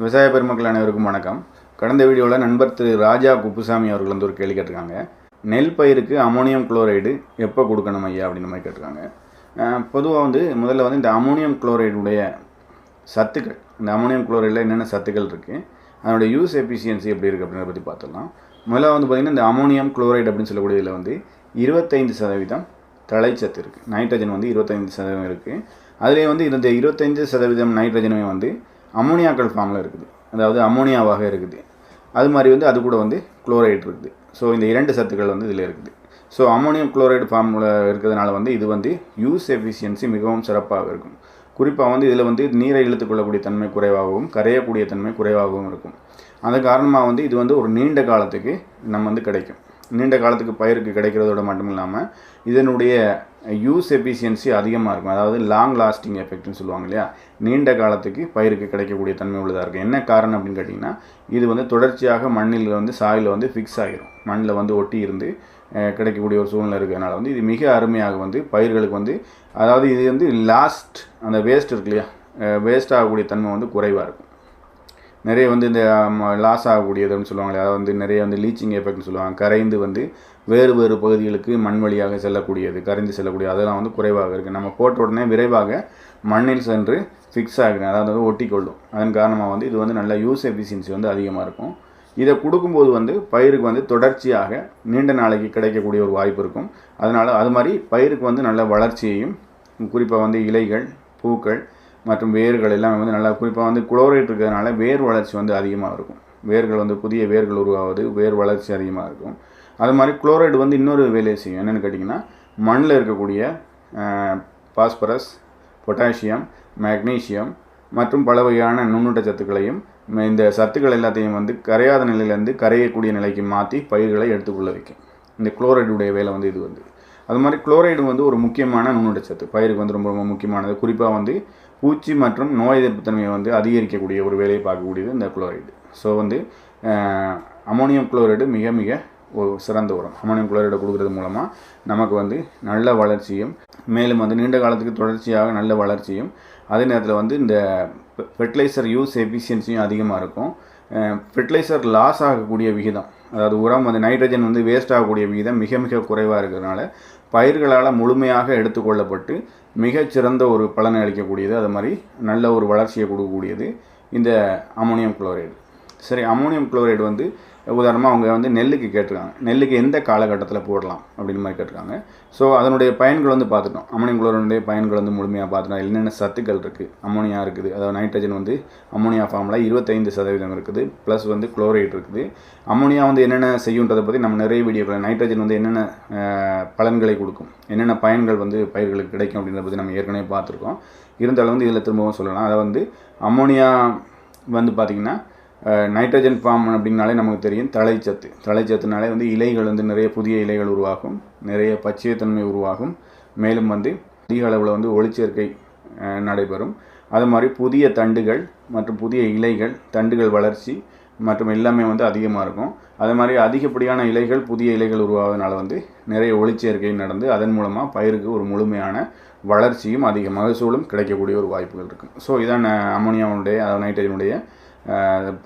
விவசாய பெருமக்கள் அனைவருக்கும் வணக்கம். கடந்த வீடியோவில் நண்பர் திரு ராஜா குப்புசாமி அவர்கள் வந்து ஒரு கேள்வி கேட்டிருக்காங்க. நெல் பயிருக்கு அமோனியம் குளோரைடு எப்போ கொடுக்கணும் ஐயா அப்படின்னு மாதிரி கேட்டிருக்காங்க. பொதுவாக வந்து முதல்ல வந்து இந்த அமோனியம் குளோரைடுடைய சத்துக்கள் இந்த அமோனியம் குளோரைடில் என்னென்ன சத்துக்கள் இருக்குது அதனுடைய யூஸ் எஃபிஷியன்சி எப்படி இருக்குது அப்படின்றத பற்றி பார்த்துடலாம். முதல்ல வந்து பார்த்திங்கன்னா இந்த அமோனியம் குளோரைடு அப்படின்னு சொல்லக்கூடியதில் வந்து இருபத்தைந்து சதவீதம் தழைச்சத்து இருக்குது நைட்ரஜன் வந்து இருபத்தைந்து சதவீதம் இருக்குது அதுலேயே வந்து இந்த இருபத்தைந்து சதவீதம் நைட்ரஜனுமே வந்து அமோனியாக்கள் ஃபார்மில் இருக்குது. அதாவது அமோனியாவாக இருக்குது. அது மாதிரி வந்து அது கூட வந்து குளோரைட் இருக்குது. ஸோ இந்த இரண்டு சத்துக்கள் வந்து இதில் இருக்குது. ஸோ அமோனியம் குளோரைடு ஃபார்மில் இருக்கிறதுனால வந்து இது வந்து யூஸ் எஃபிஷியன்சி மிகவும் சிறப்பாக இருக்கும். குறிப்பாக வந்து இதில் வந்து நீரை இழுத்துக்கொள்ளக்கூடிய தன்மை குறைவாகவும் கரையக்கூடிய தன்மை குறைவாகவும் இருக்கும். அது காரணமாக வந்து இது வந்து ஒரு நீண்ட காலத்துக்கு நம்ம வந்து கிடைக்கும். நீண்ட காலத்துக்கு பயிருக்கு கிடைக்கிறதோட மட்டும் இல்லாமல் இதனுடைய யூஸ் எஃபிஷியன்சி அதிகமாக இருக்கும். அதாவது லாங் லாஸ்டிங் எஃபெக்ட்னு சொல்லுவாங்க இல்லையா? நீண்ட காலத்துக்கு பயிருக்கு கிடைக்கக்கூடிய தன்மை உள்ளதாக இருக்கும். என்ன காரணம் அப்படின்னு கேட்டிங்கன்னா இது வந்து தொடர்ச்சியாக மண்ணில் வந்து சாயில் வந்து ஃபிக்ஸ் ஆகிரும் மண்ணில் வந்து ஒட்டி இருந்து கிடைக்கக்கூடிய ஒரு சூழ்நிலை இருக்கிறதுனால வந்து இது மிக அருமையாக வந்து பயிர்களுக்கு வந்து அதாவது இது வந்து லாஸ்ட் அந்த வேஸ்ட் இருக்கு இல்லையா? வேஸ்ட் ஆகக்கூடிய தன்மை வந்து குறைவாக இருக்கும். நிறைய வந்து இந்த லாஸ் ஆகக்கூடியதுன்னு சொல்லுவாங்க அதாவது வந்து நிறைய வந்து லீச்சிங் எஃபெக்ட்னு சொல்லுவாங்க. கரைந்து வந்து வேறு வேறு பகுதிகளுக்கு மண் வழியாக செல்லக்கூடியது கரைந்து செல்லக்கூடிய அதெல்லாம் வந்து குறைவாக இருக்குது நம்ம போட்ட உடனே விரைவாக மண்ணில் சென்று ஃபிக்ஸ் ஆகுது அதாவது வந்து ஒட்டிக்கொள்ளும். அதன் காரணமாக வந்து இது வந்து நல்ல யூஸ் எஃபிஷியன்சி வந்து அதிகமாக இருக்கும். இதை கொடுக்கும்போது வந்து பயிருக்கு வந்து தொடர்ச்சியாக நீண்ட நாளைக்கு கிடைக்கக்கூடிய ஒரு வாய்ப்பு இருக்கும். அதனால் அது மாதிரி பயிருக்கு வந்து நல்ல வளர்ச்சியையும் குறிப்பாக வந்து இலைகள் பூக்கள் மற்றும் வேர்கள் எல்லாமே வந்து நல்லா குறிப்பாக வந்து குளோரைட் இருக்கிறதுனால வேர் வளர்ச்சி வந்து அதிகமாக இருக்கும். வேர்கள் வந்து புதிய வேர்கள் உருவாவது வேர் வளர்ச்சி அதிகமாக இருக்கும். அது மாதிரி குளோரைடு வந்து இன்னொரு வேலையை செய்யும். என்னென்னு கேட்டிங்கன்னா மண்ணில் இருக்கக்கூடிய பாஸ்பரஸ் பொட்டாசியம் மேக்னீசியம் மற்றும் பல வகையான நுண்ணூட்ட சத்துக்களையும் இந்த சத்துக்கள் எல்லாத்தையும் வந்து கரையாத நிலையிலேருந்து கரையக்கூடிய நிலைக்கு மாற்றி பயிர்களை எடுத்துக்கொள்ள வைக்கும். இந்த குளோரைடுடைய வேலை வந்து இது வந்து. அது மாதிரி குளோரைடு வந்து ஒரு முக்கியமான நுண்ணூட்ட சத்து. பயிருக்கு வந்து ரொம்ப ரொம்ப முக்கியமானது. குறிப்பாக வந்து பூச்சி மற்றும் நோய் எதிர்ப்பு தன்மையை வந்து அதிகரிக்கக்கூடிய ஒரு வேலையை பார்க்கக்கூடியது இந்த குளோரைடு. ஸோ வந்து அமோனியம் குளோரைடு மிக மிக ஒரு சிறந்த உரம். அமோனியம் குளோரைடை கொடுக்கறது மூலமாக நமக்கு வந்து நல்ல வளர்ச்சியும் மேலும் வந்து நீண்ட காலத்துக்கு தொடர்ச்சியாக நல்ல வளர்ச்சியும் அதே நேரத்தில் வந்து இந்த ஃபெர்டிலைசர் யூஸ் எஃபிஷியன்சியும் அதிகமாக இருக்கும். ஃபெர்டிலைசர் லாஸ் ஆகக்கூடிய விகிதம் அதாவது உரம் வந்து நைட்ரஜன் வந்து வேஸ்ட் ஆகக்கூடிய விகிதம் மிக மிக குறைவாக இருக்கிறதுனால பயிர்களால் முழுமையாக எடுத்துக்கொள்ளப்பட்டு மிகச்சிறந்த ஒரு பலனை அளிக்கக்கூடியது. அது மாதிரி நல்ல ஒரு வளர்ச்சியை கொடுக்கக்கூடியது இந்த அமோனியம் குளோரைடு. சரி அமோனியம் குளோரைடு வந்து உதாரணமாக அவங்க வந்து நெல்லுக்கு கேட்டிருக்காங்க. நெல்லுக்கு எந்த காலகட்டத்தில் போடலாம் அப்படின்னு மாதிரி கேட்டிருக்காங்க. ஸோ அதனுடைய பயன்கள் வந்து பார்த்துட்டோம். அமோனியம் குளோரைடுடைய பயன்கள் வந்து முழுமையாக பார்த்துட்டோம். என்னென்ன சத்துக்கள் இருக்குது அமோனியா இருக்குது. அதாவது நைட்ரஜன் வந்து அமோனியா ஃபார்மில் இருபத்தைந்து சதவீதம் இருக்குது. ப்ளஸ் வந்து குளோரைட் இருக்குது. அமோனியா வந்து என்னென்ன செய்யுன்றதை பற்றி நம்ம நிறைய வீடியோக்கள் நைட்ரஜன் வந்து என்னென்ன பலன்களை கொடுக்கும்? என்னென்ன பயன்கள் வந்து பயிர்களுக்கு கிடைக்கும் அப்படின்றத பற்றி நம்ம ஏற்கனவே பார்த்துருக்கோம். இருந்தாலும் வந்து இதில் திரும்பவும் சொல்லலாம். அதை வந்து அமோனியா வந்து பார்த்திங்கன்னா நைட்ரஜன் ஃபார்ம் அப்படின்னாலே நமக்கு தெரியும் தழைச்சத்து. தழைச்சத்துனாலே வந்து இலைகள் வந்து நிறைய புதிய இலைகள் உருவாகும். நிறைய பச்சையத்தன்மை உருவாகும். மேலும் வந்து அதிக அளவில் வந்து ஒளிச்சேர்க்கை நடைபெறும். அது மாதிரி புதிய தண்டுகள் மற்றும் புதிய இலைகள் தண்டுகள் வளர்ச்சி மற்றும் எல்லாமே வந்து அதிகமாக இருக்கும். அது மாதிரி அதிகப்படியான இலைகள் புதிய இலைகள் உருவாவதனால வந்து நிறைய ஒளிச்சேர்க்கை நடந்து அதன் மூலமாக பயிருக்கு ஒரு முழுமையான வளர்ச்சியும் அதிக மகசூலும் கிடைக்கக்கூடிய ஒரு வாய்ப்புகள் இருக்கும். ஸோ இதான் அமோனியாவுடைய அதாவது நைட்ரஜனுடைய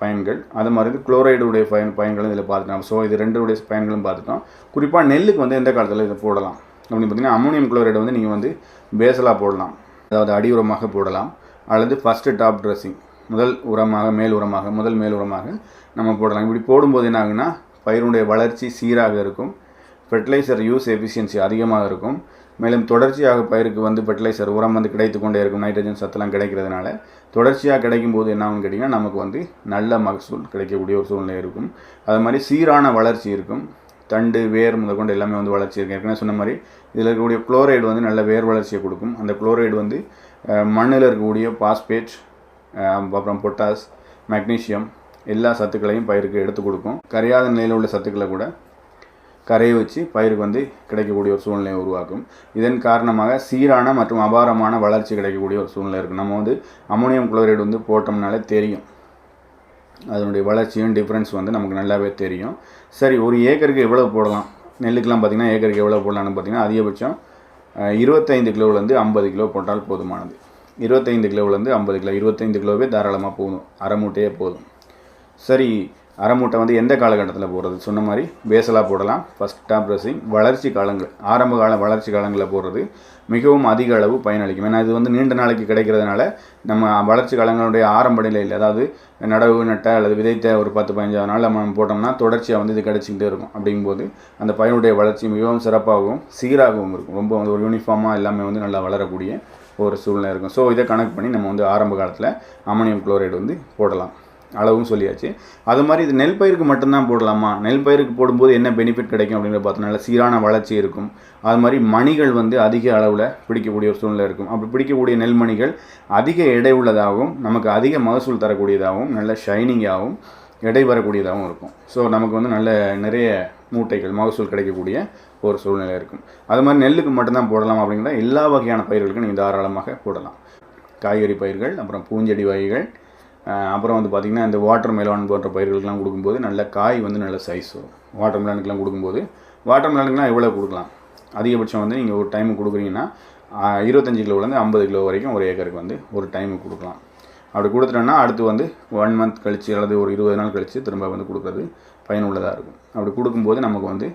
பயன்கள். அது மாதிரி குளோரைடுடைய பயன் பயன்களும் இதில் பார்த்துட்டோம் ஸோ இது ரெண்டுடைய பயன்களும் பார்த்துட்டோம். குறிப்பாக நெல்லுக்கு வந்து எந்த காலத்தில் இதை போடலாம்? அப்படின்னு பார்த்தீங்கன்னா அமோனியம் குளோரைடு வந்து நீங்கள் வந்து பேசலாக போடலாம். அதாவது அடி உரமாக போடலாம். அல்லது ஃபஸ்ட்டு டாப் ட்ரெஸ்ஸிங் முதல் உரமாக மேல் உரமாக முதல் மேல் உரமாக நம்ம போடலாம். இப்படி போடும்போது என்ன ஆகுன்னா பயிருடைய வளர்ச்சி சீராக இருக்கும். ஃபெர்டிலைசர் யூஸ் எஃபிஷியன்சி அதிகமாக இருக்கும். மேலும் தொடர்ச்சியாக பயிருக்கு வந்து ஃபெர்டிலைசர் உரம் வந்து கிடைத்து கொண்டே இருக்கும் நைட்ரஜன் சத்தெல்லாம் கிடைக்கிறதுனால தொடர்ச்சியாக கிடைக்கும் போது என்ன ஆகும்னு கேட்டிங்கன்னா நமக்கு வந்து நல்ல மகசூல் கிடைக்கக்கூடிய ஒரு சூழ்நிலை இருக்கும். அது மாதிரி சீரான வளர்ச்சி இருக்கும். தண்டு வேர் முதற்கொண்டு எல்லாமே வந்து வளர்ச்சி இருக்கும். ஏற்கனவே சொன்ன மாதிரி இதில் இருக்கக்கூடிய குளோரைடு வந்து நல்ல வேர் வளர்ச்சியை கொடுக்கும். அந்த குளோரைடு வந்து மண்ணில் இருக்கக்கூடிய பாஸ்பேட் அப்புறம் பொட்டாஸ் மெக்னீஷியம் எல்லா சத்துக்களையும் பயிருக்கு எடுத்து கொடுக்கும். கரையாத நிலையில் உள்ள சத்துக்களை கூட கரையை வச்சு பயிருக்கு வந்து கிடைக்கக்கூடிய ஒரு சூழ்நிலையை உருவாக்கும். இதன் காரணமாக சீரான மற்றும் அபாரமான வளர்ச்சி கிடைக்கக்கூடிய ஒரு சூழ்நிலை இருக்கும் நம்ம வந்து அமோனியம் குளோரைடு வந்து போட்டோம்னாலே தெரியும். அதனுடைய வளர்ச்சியும் டிஃப்ரென்ஸ் வந்து நமக்கு நல்லாவே தெரியும். சரி ஒரு ஏக்கருக்கு எவ்வளோ போடலாம்? நெல்லுக்கெல்லாம் பார்த்திங்கன்னா ஏக்கருக்கு எவ்வளோ போடலாம்னு பார்த்தீங்கன்னா அதிகபட்சம் இருபத்தைந்து கிலோவிலேருந்து ஐம்பது கிலோ போட்டால் போதுமானது. இருபத்தைந்து கிலோவிலேருந்து ஐம்பது கிலோ இருபத்தைந்து கிலோவே தாராளமாக போதும். அரை மூட்டையே போதும். சரி அரை மூட்டை வந்து எந்த காலகட்டத்தில் போடுறது? சொன்ன மாதிரி பேசலாக போடலாம். ஃபஸ்ட் டாப் ட்ரெஸ்ஸிங் வளர்ச்சி காலங்கள் ஆரம்ப கால வளர்ச்சி காலங்களில் போடுறது மிகவும் அதிக அளவு பயனளிக்கும். ஏன்னா இது வந்து நீண்ட நாளைக்கு கிடைக்கிறதுனால நம்ம வளர்ச்சி காலங்களுடைய ஆரம்ப நிலையில் அதாவது நடவு நட்ட அல்லது விதைத்த ஒரு பத்து பதினஞ்சாவது நாள் நம்ம போட்டோம்னா தொடர்ச்சியாக வந்து இது கிடைச்சிக்கிட்டே இருக்கும். அப்படிங்கும்போது அந்த பயினுடைய வளர்ச்சி மிகவும் சிறப்பாகவும் சீராகவும் இருக்கும். ரொம்ப வந்து ஒரு யூனிஃபார்மாக எல்லாமே வந்து நல்லா வளரக்கூடிய ஒரு சூழ்நிலை இருக்கும். ஸோ இதை கனெக்ட் பண்ணி நம்ம வந்து ஆரம்ப காலத்தில் அமோனியம் குளோரைடு வந்து போடலாம். அளவும் சொல்லியாச்சு. அது மாதிரி இது நெல் பயிருக்கு மட்டும்தான் போடலாமா? நெல் பயிருக்கு போடும்போது என்ன பெனிஃபிட் கிடைக்கும் அப்படிங்கிறத பார்த்தோம்னா சீரான வளர்ச்சி இருக்கும். அது மாதிரி மணிகள் வந்து அதிக அளவில் பிடிக்கக்கூடிய ஒரு சூழ்நிலை இருக்கும். அப்படி பிடிக்கக்கூடிய நெல் மணிகள் அதிக எடை உள்ளதாகவும் நமக்கு அதிக மகசூல் தரக்கூடியதாகவும் நல்ல ஷைனிங்காகவும் எடை வரக்கூடியதாகவும் இருக்கும். ஸோ நமக்கு வந்து நல்ல நிறைய மூட்டைகள் மகசூல் கிடைக்கக்கூடிய ஒரு சூழ்நிலை இருக்கும். அது மாதிரி நெல்லுக்கு மட்டும்தான் போடலாம் அப்படிங்கிற எல்லா வகையான பயிர்களுக்கும் நீங்கள் தாராளமாக போடலாம். காய்கறி பயிர்கள் அப்புறம் பூஞ்செடி வகைகள் அப்புறம் வந்து பார்த்திங்கன்னா இந்த வாட்டர் மெலான் போன்ற பயிர்களுக்கெலாம் கொடுக்கும்போது நல்ல காய் வந்து நல்ல சைஸ் வரும். வாட்டர் மெலானுக்கெலாம் கொடுக்கும்போது வாட்டர் மெலானுக்கெலாம் எவ்வளோ கொடுக்கலாம்? அதிகபட்சம் வந்து நீங்கள் ஒரு டைம் கொடுக்குறீங்கன்னா இருபத்தஞ்சி கிலோலேருந்து ஐம்பது கிலோ வரைக்கும் ஒரு ஏக்கருக்கு வந்து ஒரு டைம் கொடுக்கலாம். அப்படி கொடுத்துட்டோன்னா அடுத்து வந்து ஒன் மந்த் கழிச்சு அல்லது ஒரு இருபது நாள் கழித்து திரும்ப வந்து கொடுக்குறது பயனுள்ளதாக இருக்கும். அப்படி கொடுக்கும்போது நமக்கு வந்து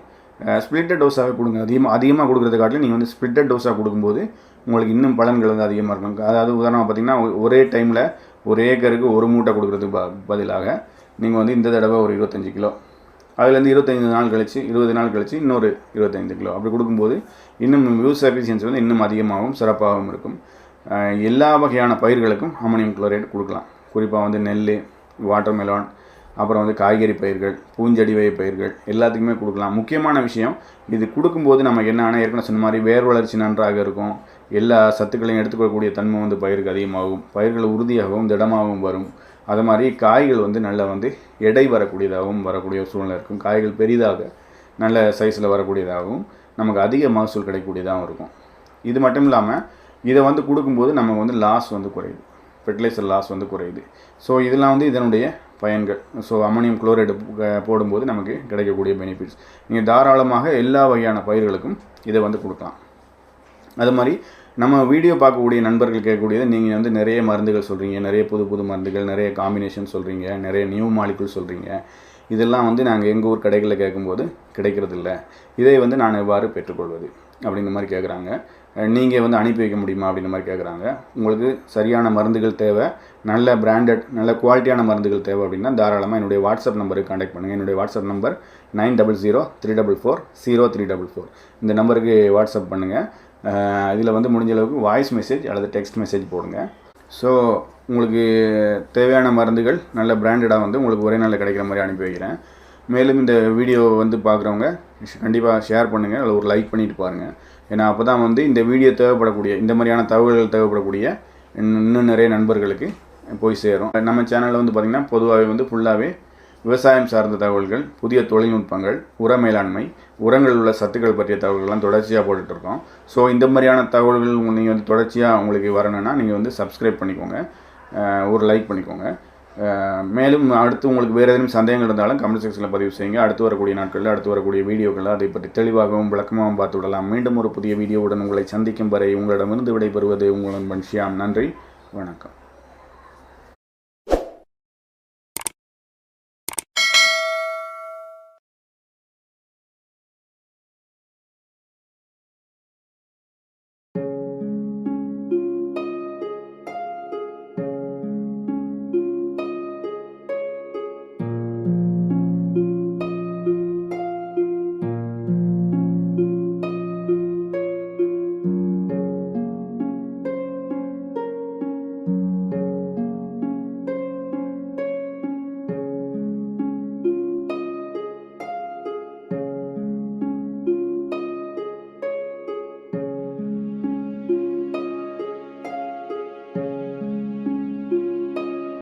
ஸ்பிளிட்டட் டோஸாகவே கொடுங்க. அதிகமாக அதிகமாக கொடுக்குறத காட்டிலும் நீங்கள் வந்து ஸ்பிளிட்டட் டோஸாக கொடுக்கும்போது உங்களுக்கு இன்னும் பலன்கள் வந்து அதிகமாக இருக்கும். அதாவது உதாரணமாக பார்த்தீங்கன்னா ஒரே டைமில் ஒரு ஏக்கருக்கு ஒரு மூட்டை கொடுக்குறதுக்கு ப பதிலாக நீங்கள் வந்து இந்த தடவை ஒரு இருபத்தஞ்சி கிலோ. அதுலேருந்து இருபத்தைந்து நாள் கழிச்சு இருபது நாள் கழிச்சு இன்னொரு இருபத்தஞ்சி கிலோ. அப்படி கொடுக்கும்போது இன்னும் யூஸ் எஃபிஷியன்சி வந்து இன்னும் அதிகமாகவும் சிறப்பாகவும் இருக்கும். எல்லா வகையான பயிர்களுக்கும் அமோனியம் குளோரைடு கொடுக்கலாம். குறிப்பாக வந்து நெல் வாட்டர்மெலான் அப்புறம் வந்து காய்கறி பயிர்கள் பூஞ்செடி வகை பயிர்கள் எல்லாத்துக்குமே கொடுக்கலாம். முக்கியமான விஷயம் இது கொடுக்கும்போது நமக்கு என்னென்னா ஏற்கனவே சொன்ன மாதிரி வேர் வளர்ச்சி நன்றாக இருக்கும். எல்லா சத்துக்களையும் எடுத்துக்கொள்ளக்கூடிய தன்மை வந்து பயிருக்கு அதிகமாகும். பயிர்கள் உறுதியாகவும் திடமாகவும் வரும். அது மாதிரி காய்கள் வந்து நல்லா வந்து எடை வரக்கூடியதாகவும் வரக்கூடிய சூழ்நிலை இருக்கும். காய்கள் பெரிதாக நல்ல சைஸில் வரக்கூடியதாகவும் நமக்கு அதிக மகசூல் கிடைக்கக்கூடியதாகவும் இருக்கும். இது மட்டும் இல்லாமல் இதை வந்து கொடுக்கும்போது நமக்கு வந்து லாஸ் வந்து குறையுது. ஃபெர்டிலைசர் லாஸ் வந்து குறையுது. ஸோ இதெல்லாம் வந்து இதனுடைய பயன்கள். ஸோ அமோனியம் குளோரைடு போடும்போது நமக்கு கிடைக்கக்கூடிய பெனிஃபிட்ஸ் நீங்கள் தாராளமாக எல்லா வகையான பயிர்களுக்கும் இதை வந்து கொடுக்கலாம். அது மாதிரி நம்ம வீடியோ பார்க்கக்கூடிய நண்பர்கள் கேட்கக்கூடியது நீங்கள் வந்து நிறைய மருந்துகள் சொல்கிறீங்க நிறைய புது புது மருந்துகள் நிறைய காம்பினேஷன் சொல்கிறீங்க நிறைய நியூ மாலிகுல் சொல்கிறீங்க இதெல்லாம் வந்து நாங்கள் எங்கள் ஊர் கடைகளில் கேட்கும்போது கிடைக்கிறதில்ல. இதை வந்து நான் எவ்வாறு பெற்றுக்கொள்வது அப்படிங்கிற மாதிரி கேட்குறாங்க. நீங்கள் வந்து அனுப்பி வைக்க முடியுமா அப்படின்ற மாதிரி கேட்குறாங்க. உங்களுக்கு சரியான மருந்துகள் தேவை நல்ல பிராண்டட் நல்ல குவாலிட்டியான மருந்துகள் தேவை அப்படின்னா தாராளமாக என்னுடைய வாட்ஸ்அப் நம்பருக்கு காண்டாக்ட் பண்ணுங்கள் என்னுடைய WhatsApp number nine double zero three double four zero three double four. இந்த நம்பருக்கு வாட்ஸ்அப் பண்ணுங்கள் இதில் வந்து முடிஞ்ச அளவுக்கு வாய்ஸ் மெசேஜ் அல்லது டெக்ஸ்ட் மெசேஜ் போடுங்க. ஸோ உங்களுக்கு தேவையான மருந்துகள் நல்ல பிராண்டடாக வந்து உங்களுக்கு ஒரே நாளில் கிடைக்கிற மாதிரி அனுப்பி வைக்கிறேன். மேலும் இந்த வீடியோ வந்து பார்க்குறவங்க கண்டிப்பாக ஷேர் பண்ணுங்கள் அதில் ஒரு லைக் பண்ணிவிட்டு பாருங்கள் ஏன்னா அப்போ தான் வந்து இந்த வீடியோ தேவைப்படக்கூடிய இந்த மாதிரியான தகவல்கள் தேவைப்படக்கூடிய இன்னும் இன்னும் நிறைய நண்பர்களுக்கு போய் சேரும். நம்ம சேனலில் வந்து பார்த்திங்கன்னா பொதுவாகவே வந்து ஃபுல்லாகவே விவசாயம் சார்ந்த தகவல்கள் புதிய தொழில்நுட்பங்கள் உர மேலாண்மை உரங்களில் உள்ள சத்துக்கள் பற்றிய தகவல்கள்லாம் தொடர்ச்சியாக போட்டுட்ருக்கோம். ஸோ இந்த மாதிரியான தகவல்கள் நீங்கள் வந்து தொடர்ச்சியாக உங்களுக்கு வரணும்னா நீங்கள் வந்து சப்ஸ்கிரைப் பண்ணிக்கோங்க. ஒரு லைக் பண்ணிக்கோங்க. மேலும் அடுத்து உங்களுக்கு வேறு ஏதேனும் சந்தேகங்கள் இருந்தாலும் கமெண்ட் செக்ஷனில் பதிவு செய்யுங்க. அடுத்து வரக்கூடிய நாட்களில் அடுத்து வரக்கூடிய வீடியோக்களில் அதை பற்றி தெளிவாகவும் விளக்கமாகவும் பார்த்து விடலாம். மீண்டும் ஒரு புதிய வீடியோவுடன் உங்களை சந்திக்கும் வரை உங்களிடமிருந்து விடைபெறுவது உங்களுடன் நண்பன் நன்றி. வணக்கம்.